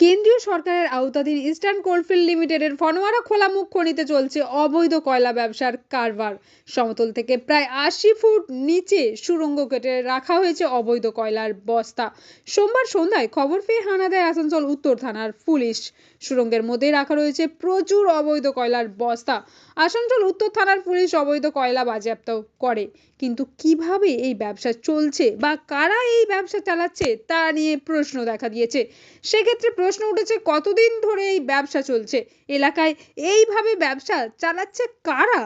কেন্দ্রীয় সরকারের আওতাধীন ইস্টার্ন কোলফিল্ড লিমিটেডের ফনোয়ারা খোলামুখ খনিতে চলছে অবৈধ কয়লা ব্যবসার কারবার। সমতল থেকে প্রায় আশি ফুট নিচে সুড়ঙ্গ কেটে রাখা হয়েছে অবৈধ কয়লার বস্তা। সোমবার সন্ধ্যায় খবর পেয়ে হানা দেয় আসানসোল উত্তর থানার পুলিশ। সুড়ঙ্গের মধ্যে রাখা রয়েছে প্রচুর অবৈধ কয়লার বস্তা। আসানসোল উত্তর থানার পুলিশ অবৈধ কয়লা বাজেয়াপ্ত করে। কিন্তু কীভাবে এই ব্যবসা চলছে বা কারা এই ব্যবসা চালাচ্ছে তা নিয়ে প্রশ্ন দেখা দিয়েছে। সেক্ষেত্রে প্রশ্ন উঠেছে কতদিন ধরে এই ব্যবসা চলছে? এলাকায় এইভাবে ব্যবসা চালাচ্ছে কারা?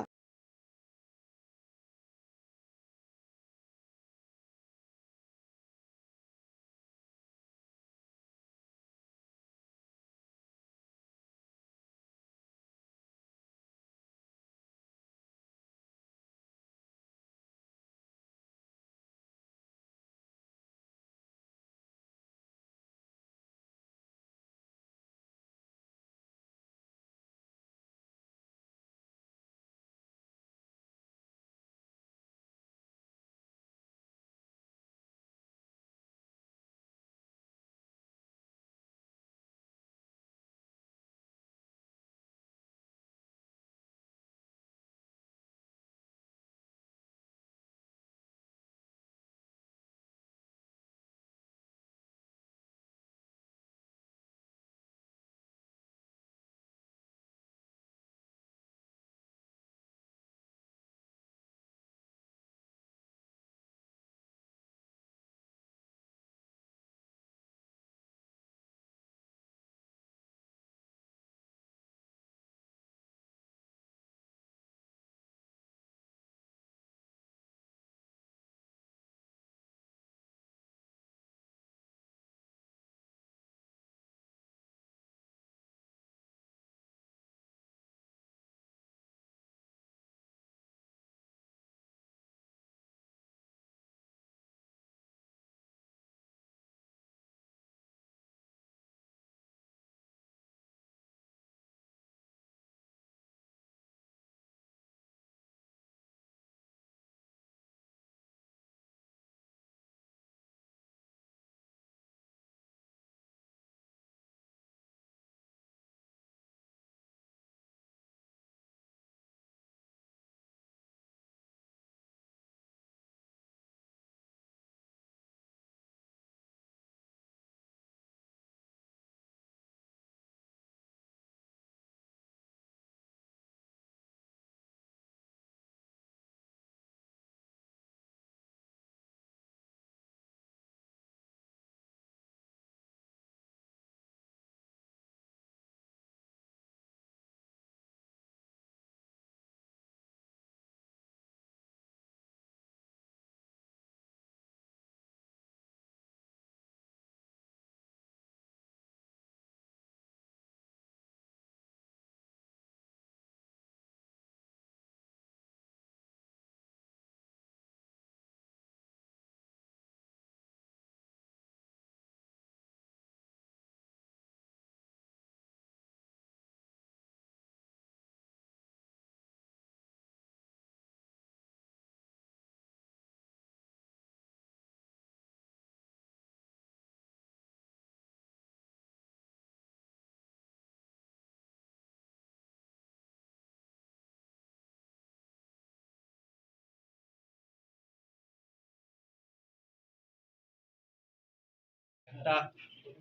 একটা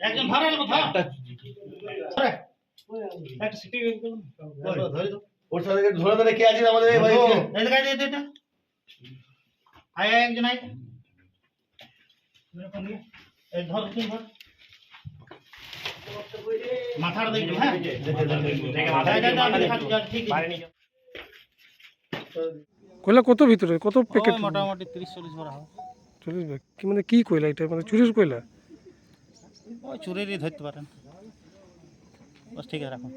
একজন নেব একটা সিটি ধরে দাও ওর সাথে ধরে ধরে কে আছে আমাদের? এই দেখা যায় এটা। আয় একজন আয়। এই ধর তুমি ধর। মাথার দেখবি হ্যাঁ? মাথায় ঠিক আছে কয়লা কত ভিতরে? কত প্যাকেট মোটামুটি তিরিশ চল্লিশ ভরা হবে। চল্লিশ ব্যাগ। কি মানে কি কয়লা এটা? মানে চুরির কয়লা? ওই চুরিরই ধরতে পারেন বাস ঠিক আছে রাখুন